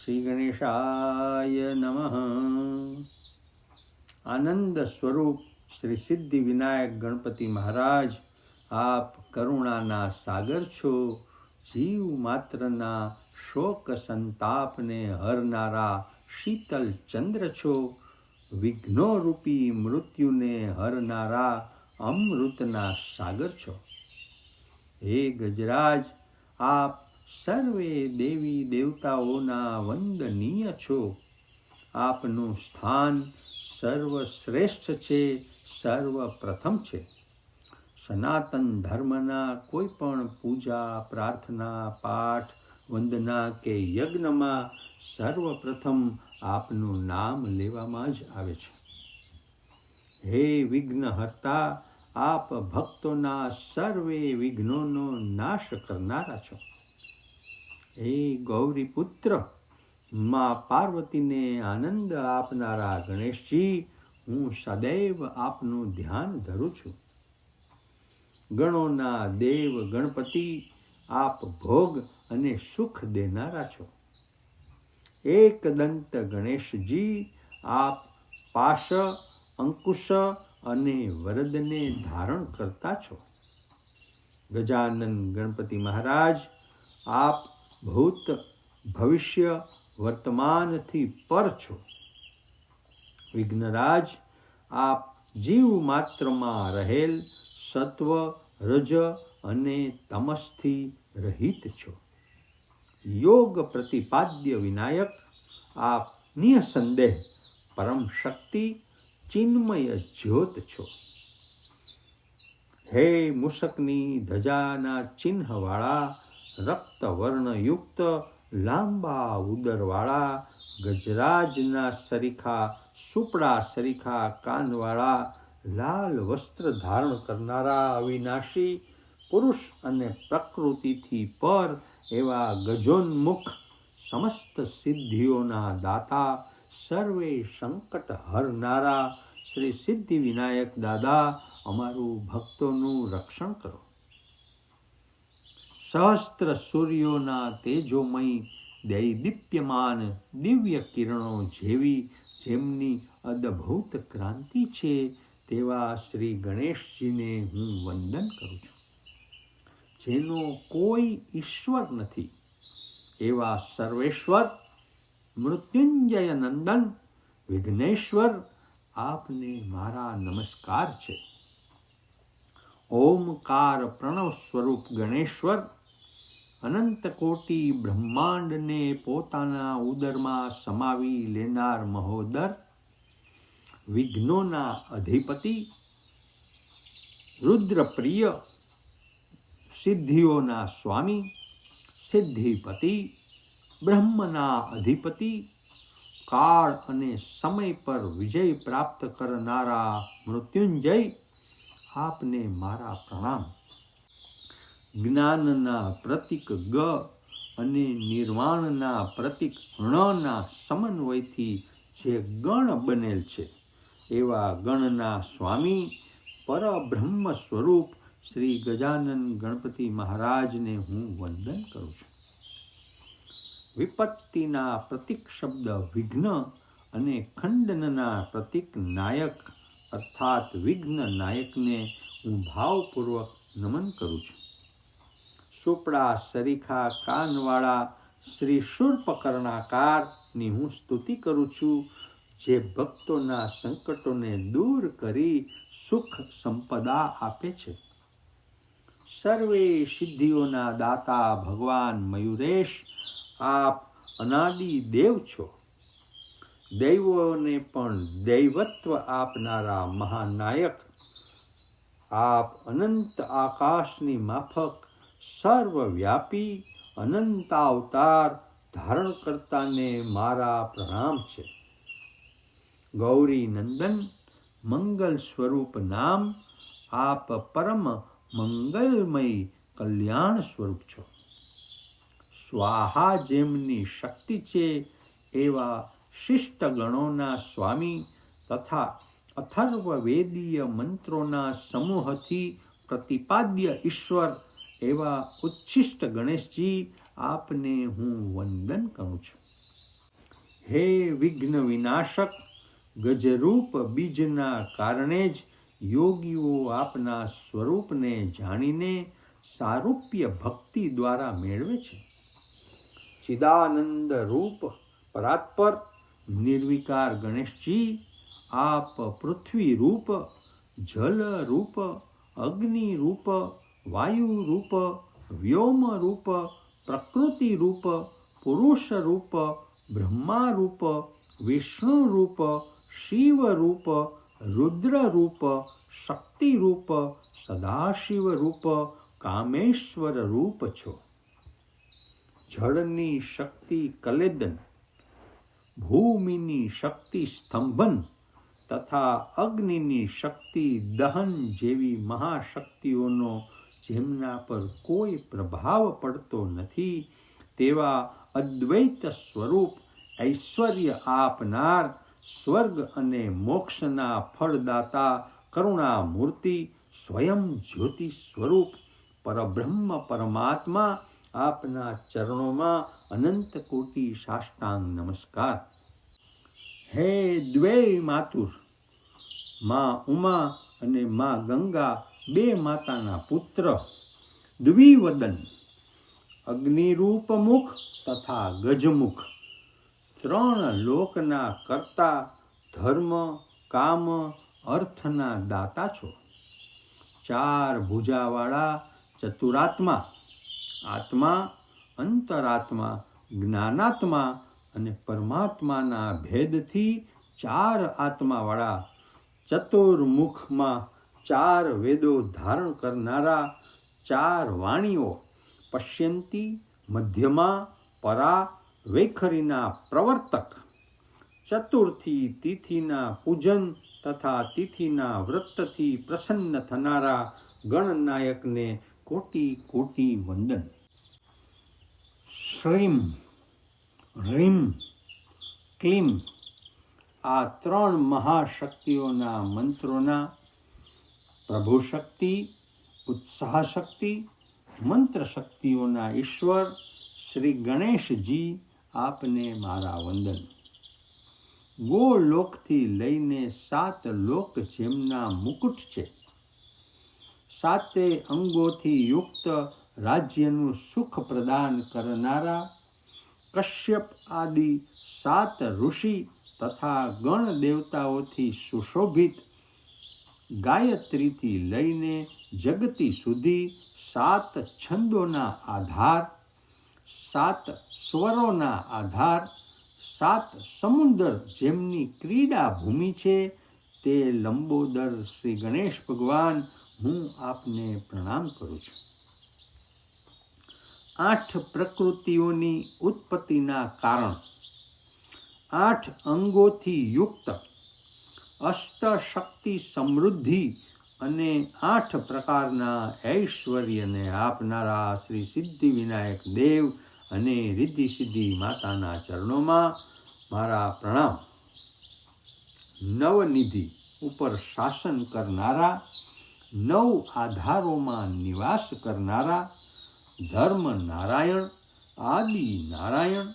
શ્રી ગણેશાય નમઃ આનંદ સ્વરૂપ શ્રી સિદ્ધિ વિનાયક ગણપતિ મહારાજ આપ કરુણાના સાગર છો જીવ માત્રના શોક સંતાપને હરનારા શીતલ ચંદ્ર છો વિઘ્નો રૂપી મૃત્યુને હરનારા અમૃતના સાગર છો હે ગજરાજ આપ સર્વે દેવી દેવતાઓના વંદનીય છો. આપનું સ્થાન સર્વશ્રેષ્ઠ છે, સર્વપ્રથમ છે. સનાતન ધર્મના કોઈ પણ પૂજા, પ્રાર્થના, પાઠ, વંદના કે યજ્ઞમાં સર્વપ્રથમ આપનું નામ લેવામાં જ આવે છે. હે વિઘ્નહર્તા, આપ ભક્તોના સર્વે વિઘ્નોનો નાશ કરનારા છો. હે ગૌરી પુત્ર, માં પાર્વતીને આનંદ આપનારા ગણેશજી, હું સદૈવ આપનું ધ્યાન ધરું છું. ગણોના દેવ ગણપતિ, આપ ભોગ અને સુખ દેનારા છો. એકદંત ગણેશજી, આપ પાશ, અંકુશ અને વરદને ધારણ કરતા છો. ગજાનંદ ગણપતિ મહારાજ, આપ ભૂત ભવિષ્ય વર્તમાનથી પર છો. વિઘ્નરાજ, આપ જીવ માત્રમાં રહેલ સત્વ, રજ અને તમસથી રહિત છો. યોગ પ્રતિપાદ્ય વિનાયક આપ નિઃસંદેહ પરમ શક્તિ ચિન્મય જ્યોત છો. હે મુસકની ધજાના ચિહ્નવાળા રક્તવર્ણયુક્ત લાંબા ઉદરવાળા, ગજરાજના સરીખા, સુપડા સરીખા, કાનવાળા, લાલ વસ્ત્ર ધારણ કરનારા અવિનાશી પુરુષ અને પ્રકૃતિથી પર એવા ગજોન્મુખ સમસ્ત સિદ્ધિઓના દાતા, સર્વે સંકટ હરનારા શ્રી સિદ્ધિ વિનાયક દાદા, અમારું ભક્તોનું રક્ષણ કરો. સહસ્ત્ર સૂર્યોના તેજોમય દૈદીપ્યમાન દિવ્ય કિરણો જેવી જેમની અદભૂત ક્રાંતિ છે, તેવા શ્રી ગણેશજીને હું વંદન કરું છું. જેનો કોઈ ઈશ્વર નથી, એવા સર્વેશ્વર, મૃત્યુંજય નંદન, વિઘ્નેશ્વર, આપને મારા નમસ્કાર છે. ઓમકાર પ્રણવ સ્વરૂપ ગણેશ્વર અનંત કોટી બ્રહ્માંડને પોતાના ઉદરમાં સમાવી લેનાર મહોદર, વિઘ્નોના અધિપતિ, રુદ્રપ્રિય, સિદ્ધિઓના સ્વામી, સિદ્ધિપતિ, બ્રહ્મના અધિપતિ, કાળ અને સમય પર વિજય પ્રાપ્ત કરનારા મૃત્યુંજય આપને મારા પ્રણામ. જ્ઞાનના પ્રતિક ગ અને નિર્વાણના પ્રતિક ણના સમન્વયથી જે ગણ બનેલ છે. એવા ગણના સ્વામી પરબ્રહ્મ સ્વરૂપ શ્રી ગજાનન ગણપતિ મહારાજને હું વંદન કરું છું. વિપત્તિના પ્રતિક શબ્દ વિઘ્ન અને ખંડનના પ્રતિક નાયક, અર્થાત વિઘ્ન નાયકને હું ભાવપૂર્વક નમન કરું છું. સુપડા સરીખા કાનવાળા શ્રી શૂર્પકર્ણાકારની હું સ્તુતિ કરું છું, જે ભક્તોના સંકટોને દૂર કરી સુખ સંપદા આપે છે. સર્વે સિદ્ધિઓના દાતા ભગવાન મયુરેશ, આપ અનાદિ દેવ છો. દૈવોને પણ દૈવત્વ આપનારા મહાનાયક, આપ અનંત આકાશની માફક સર્વવ્યાપી અનંત અવતાર ધારણ કરતાને મારા પ્રણામ છે. ગૌરી નંદન મંગલ સ્વરૂપ નામ, આપ પરમ મંગલમય કલ્યાણ સ્વરૂપ છો. સ્વાહા જેમની શક્તિ છે, એવા શિષ્ટ ગણોના સ્વામી તથા અથર્વવેદીય મંત્રોના સમૂહથી પ્રતિપાદ્ય ઈશ્વર એવા ઉચ્છિષ્ટ ગણેશજી આપને હું વંદન કરું છું. હે વિઘ્ન વિનાશક, ગજરૂપ બીજના કારણે જ યોગીઓ આપના સ્વરૂપને જાણીને સારૂપ્ય ભક્તિ દ્વારા મેળવે છે. ચિદાનંદ રૂપ પરાત્પર, નિર્વિકાર ગણેશજી, આપ પૃથ્વી રૂપ, જલ રૂપ, અગ્નિ રૂપ વાયુ રૂપ વ્યોમ રૂપ પ્રકૃતિ રૂપ પુરુષ રૂપ બ્રહ્મા રૂપ વિષ્ણુ રૂપ શિવ રૂપ રુદ્ર રૂપ શક્તિ રૂપ સદાશિવ રૂપ કામેશ્વર રૂપ છો. જળની શક્તિ કલેદન, ભૂમિની શક્તિ સ્તંભન, તથા અગ્નિની શક્તિ દહન જેવી મહાશક્તિઓનો જેમના પર કોઈ પ્રભાવ પડતો નથી, તેવા અદ્વૈત સ્વરૂપ ઐશ્વર્ય આપનાર સ્વર્ગ અને મોક્ષના ફળદાતા કરુણા મૂર્તિ સ્વયં જ્યોતિ સ્વરૂપ પરબ્રહ્મ પરમાત્મા આપના ચરણોમાં અનંત કોટી સાષ્ટાંગ નમસ્કાર. હે દ્વે માતુરમાં ઉમા અને માં ગંગા બે માતાના પુત્ર, દ્વિવદન અગ્નિરૂપ મુખ તથા ગજમુખ. ત્રણ લોકના કરતા, ધર્મ, કામ, અર્થના દાતા છો. ચાર ભુજાવાળા ચતુરાત્મા, આત્મા, અંતરાત્મા, જ્ઞાનાત્મા અને પરમાત્માના ભેદથી ચાર આત્માવાળા ચતુર્મુખમાં ચાર વેદો ધારણ કરનારા ચાર વાણીઓ પશ્યંતી, મધ્યમાં, પરા, વૈખરીના પ્રવર્તક. ચતુર્થી તિથિના પૂજન તથા તિથિના વ્રતથી પ્રસન્ન થનારા ગણનાયકને કોટી કોટી વંદન. શ્રીમ, રીમ, ક્લીમ આ ત્રણ મહાશક્તિઓના મંત્રોના પ્રભુ શક્તિ ઉત્સાહ શક્તિ મંત્ર શક્તિઓના ઈશ્વર શ્રી ગણેશજી આપને મારા વંદન. ગોલોકથી લઈને સાત લોક જેમના મુકુટ છે. સાતે અંગોથી યુક્ત રાજ્યનું સુખ પ્રદાન કરનારા કશ્યપ આદિ સાત ઋષિ તથા ગણ દેવતાઓથી સુશોભિત ગાયત્રીથી લઈને જગતી સુધી સાત છંદોના આધાર, સાત સ્વરોના આધાર, સાત સમુદર જેમની ક્રીડા ભૂમિ છે તે લંબોદર શ્રી ગણેશ ભગવાન હું આપને પ્રણામ કરું છું. આઠ પ્રકૃતિઓની ઉત્પત્તિના કારણ. આઠ અંગોથી યુક્ત અષ્ટશક્તિ સમૃદ્ધિ અને આઠ પ્રકારના ઐશ્વર્યને આપનારા શ્રી સિદ્ધિ વિનાયક દેવ અને રિદ્ધિ સિદ્ધિ માતાના ચરણોમાં મારા પ્રણામ. નવનિધિ ઉપર શાસન કરનારા, નવ આધારોમાં નિવાસ કરનારા, ધર્મ નારાયણ, આદિ નારાયણ,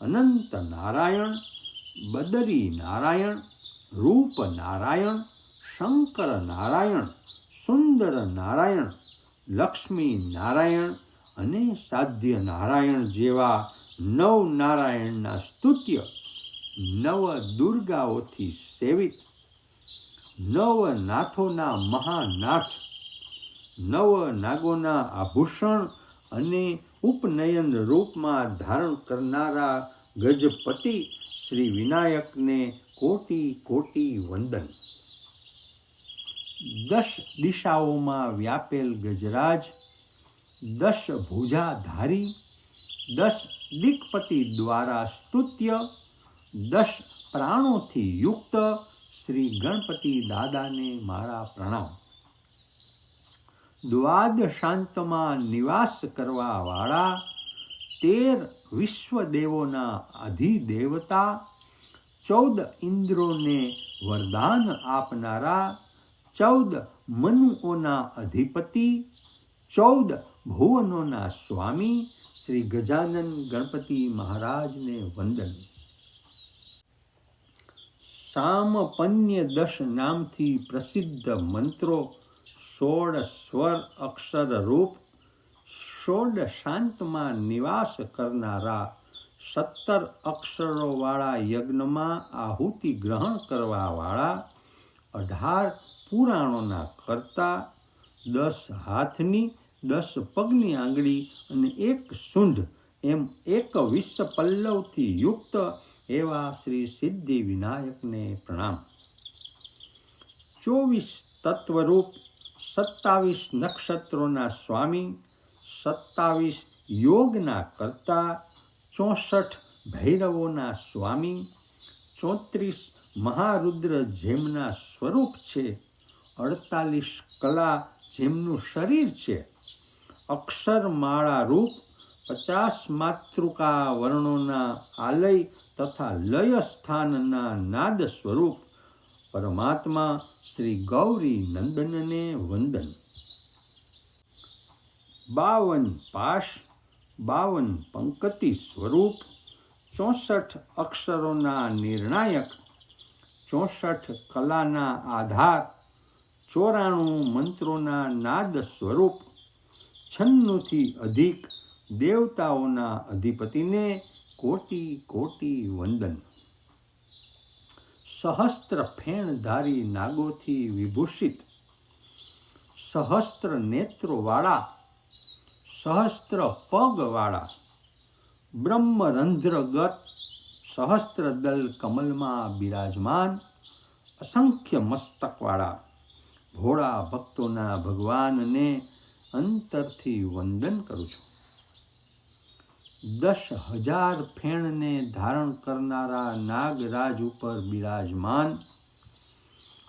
અનંત નારાયણ, બદરી નારાયણ રૂપ નારાયણ, શંકર નારાયણ, સુંદર નારાયણ, લક્ષ્મી નારાયણ અને સાધ્ય નારાયણ જેવા નવ નારાયણના સ્તુત્ય નવ દુર્ગાઓથી સેવિત. નવ નાથોના મહાનાથ, નવ નાગોના આભૂષણ અને ઉપનયન રૂપમાં ધારણ કરનારા ગજપતિ શ્રી વિનાયકને કોટી કોટી વંદન. દશ દિશાઓમાં વ્યાપેલ ગજરાજ દશ ભુજાધારી દશ દિક્પતિ દ્વારા સ્તુત્ય દશ પ્રાણોથી યુક્ત શ્રી ગણપતિ દાદાને મારા પ્રણામ. દ્વાદ શાંતમાં નિવાસ કરવા વાળા તેર વિશ્વદેવોના અધિદેવતા ચૌદ ઇન્દ્રોને વરદાન આપનારા, ચૌદ મનુઓના અધિપતિ, ચૌદ ભુવનોના સ્વામી શ્રી ગજાનન ગણપતિ મહારાજને વંદન. સામપન્ય દશ નામથી પ્રસિદ્ધ મંત્રો સોળ સ્વર અક્ષર રૂપ ષોડ શાંતમાં નિવાસ કરનારા સત્તર અક્ષરોવાળા યજ્ઞમાં આહુતિ ગ્રહણ કરવાવાળા, અઢાર પુરાણોના કરતા, દસ હાથની, દસ પગની આંગળી અને એક સૂંઢ એમ એકવીસ પલ્લવથી યુક્ત એવા શ્રી સિદ્ધિ વિનાયકને પ્રણામ. ચોવીસ તત્વરૂપ સત્તાવીસ નક્ષત્રોના સ્વામી, સત્તાવીસ યોગના કરતા ચોસઠ ભૈરવોના સ્વામી, ચોત્રીસ મહારુદ્ર જેમના સ્વરૂપ છે, અડતાલીસ કલા જેમનું શરીર છે અક્ષરમાળા રૂપ, પચાસ માતૃકા વર્ણોના આલય તથા લય સ્થાનના નાદ સ્વરૂપ, પરમાત્મા શ્રી ગૌરી નંદનને વંદન. બાવન પાશ બાવન પંકતિ સ્વરૂપ, ચોસઠ અક્ષરોના નિર્ણાયક, ચોસઠ કલાના આધાર, ચોરાણું મંત્રોના નાદ સ્વરૂપ, છન્નુથી અધિક દેવતાઓના અધિપતિને કોટી કોટી વંદન. સહસ્ત્ર ફેણધારી નાગોથી વિભૂષિત, સહસ્ત્ર નેત્રોવાળા સહસ્ત્ર પગવાળા. બ્રહ્મરંધ્રગત સહસ્ત્રદલ કમલમાં બિરાજમાન, અસંખ્ય મસ્તકવાળા. ભોળા ભક્તોના ભગવાનને અંતરથી વંદન કરું છું. દસ હજાર ફેણને ધારણ કરનારા નાગરાજ ઉપર બિરાજમાન,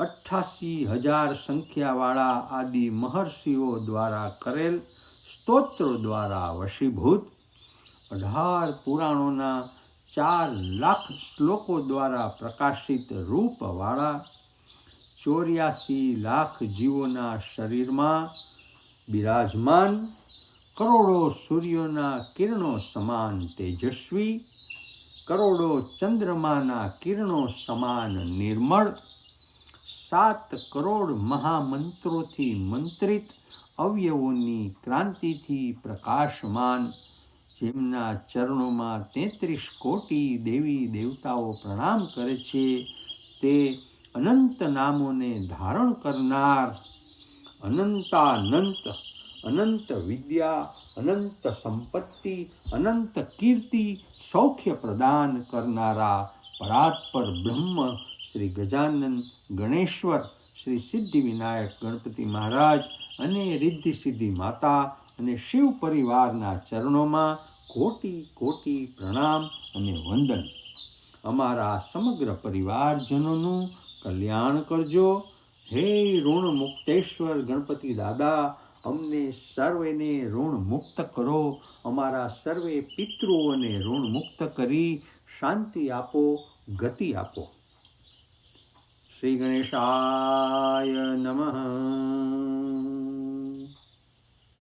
અઠ્ઠાસી હજાર સંખ્યાવાળા આદિ મહર્ષિઓ દ્વારા કરેલ સ્તોત્રો દ્વારા વશીભૂત. અઢાર પુરાણોના ચાર લાખ શ્લોકો દ્વારા પ્રકાશિત રૂપવાળા. ચોર્યાસી લાખ જીવોના શરીરમાં બિરાજમાન. કરોડો સૂર્યોના કિરણો સમાન તેજસ્વી. કરોડો ચંદ્રમાના કિરણો સમાન નિર્મળ. સાત કરોડ મહામંત્રોથી મંત્રિત. અવયવોની ક્રાંતિથી પ્રકાશમાન, જેમના ચરણોમાં તેત્રીસ કોટી દેવી દેવતાઓ પ્રણામ કરે છે, તે અનંત નામોને ધારણ કરનાર, અનંતાનંત, અનંત વિદ્યા, અનંત સંપત્તિ, અનંત કીર્તિ સૌખ્ય પ્રદાન કરનારા પરાત્પર બ્રહ્મ શ્રી ગજાનંદ ગણેશ્વર, શ્રી સિદ્ધિ વિનાયક ગણપતિ મહારાજ અને રિદ્ધિ સિદ્ધિ માતા અને શિવ પરિવારના ચરણોમાં કોટી કોટી પ્રણામ અને વંદન. અમારા સમગ્ર પરિવારજનોનું કલ્યાણ કરજો. હે ઋણ મુક્તેશ્વર ગણપતિ દાદા, અમને સર્વેને ઋણ મુક્ત કરો. અમારા સર્વે પિતૃઓને ઋણ મુક્ત કરી શાંતિ આપો, ગતિ આપો. શ્રી ગણેશાય નમઃ.